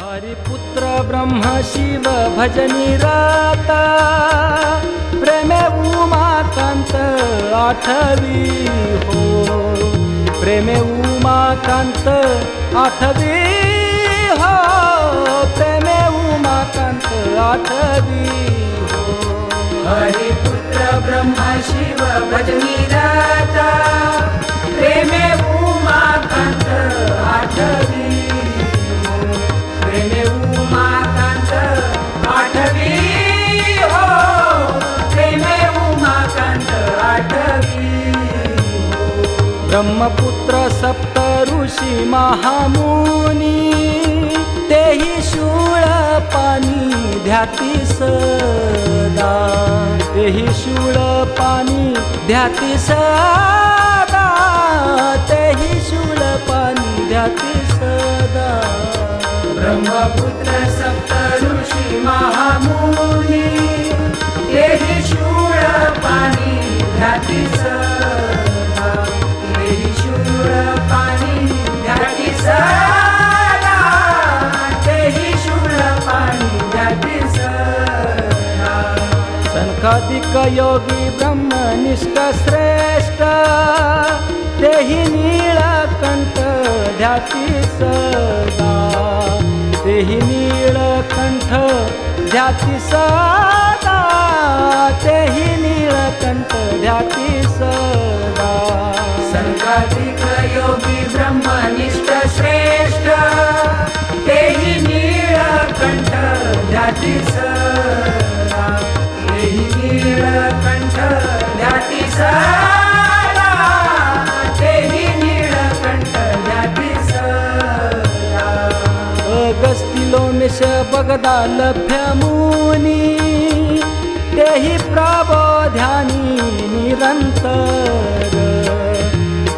हरिपुत्र ब्रह्म शिव भजनी राता प्रेमे उमाकांत आठवी हो। प्रेमे उमाकांत आठवी हो। प्रेमे उमाकांत आठवी हो। हरिपुत्र ब्रह्म शिव भजनी रा ब्रह्मपुत्र सप्त ऋषी महामुनी तेही शूळ पाणी ध्याती सदा तेही शूळ पाणी ध्याती सदा तेही शूळ पाणी ध्याती सदा ब्रह्मपुत्र सप्त ऋषी महामुनी तेही शूळ पाणी ध्याती सदा संकादिक योगी ब्रह्मनिष्ठ श्रेष्ठ। तेही नीळकंठ ध्याती सदा। तेही नीळकंठ ध्याती सदा। देश मिश बगदा लभ्य मुनी तेही प्रबोध्यानी निरंतर.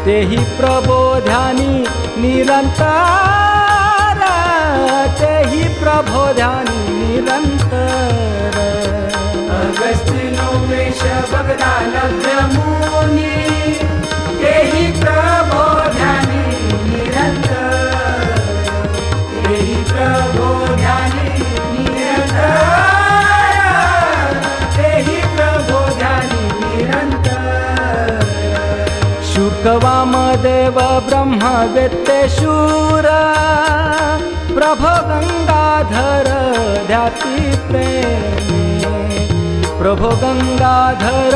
तेही प्रबोध्यानी निरंतर. तेही प्रबोध्यानी निरंतर. अगस्तिनो मेष बगदा वामदेव ब्रह्म वेत्तेशूर प्रभो गंगाधर ध्याती प्रेमे। प्रभो गंगाधर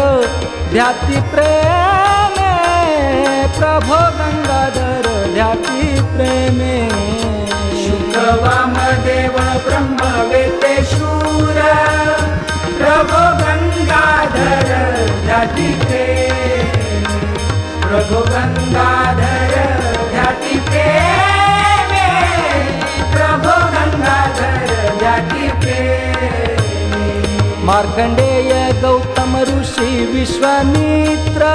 ध्याती प्रेमे। प्रभो गंगाधर ध्याती प्रेमे। शुक्रवामदेव ब्रह्म वेते शूर प्रभो गंगाधर ध्याती मार्कंडेय गौतम ऋषी विश्वामित्र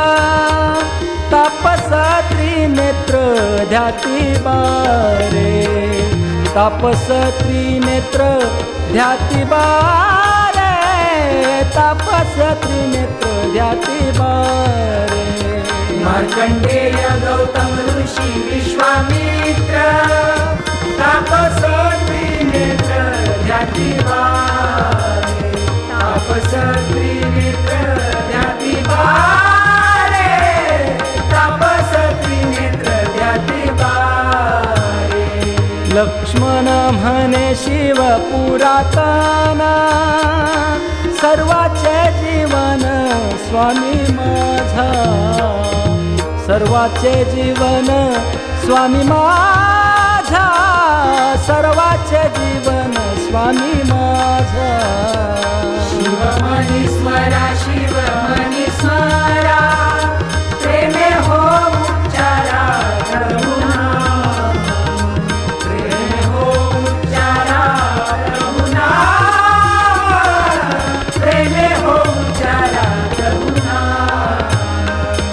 तापसा त्रिनेत्र ध्याती बारे तापस त्रिनेत्र ध्याती बारे तापस त्रिनेत्र ध्याती बारे। मार्कंडेय गौतम ऋषी विश्वामित्र लक्ष्मण म्हणे शिव पुरातन सर्वाचे जीवन स्वामी माझा. सर्वाचे जीवन स्वामी माझा सर्वाचे जीवन स्वामी माझा.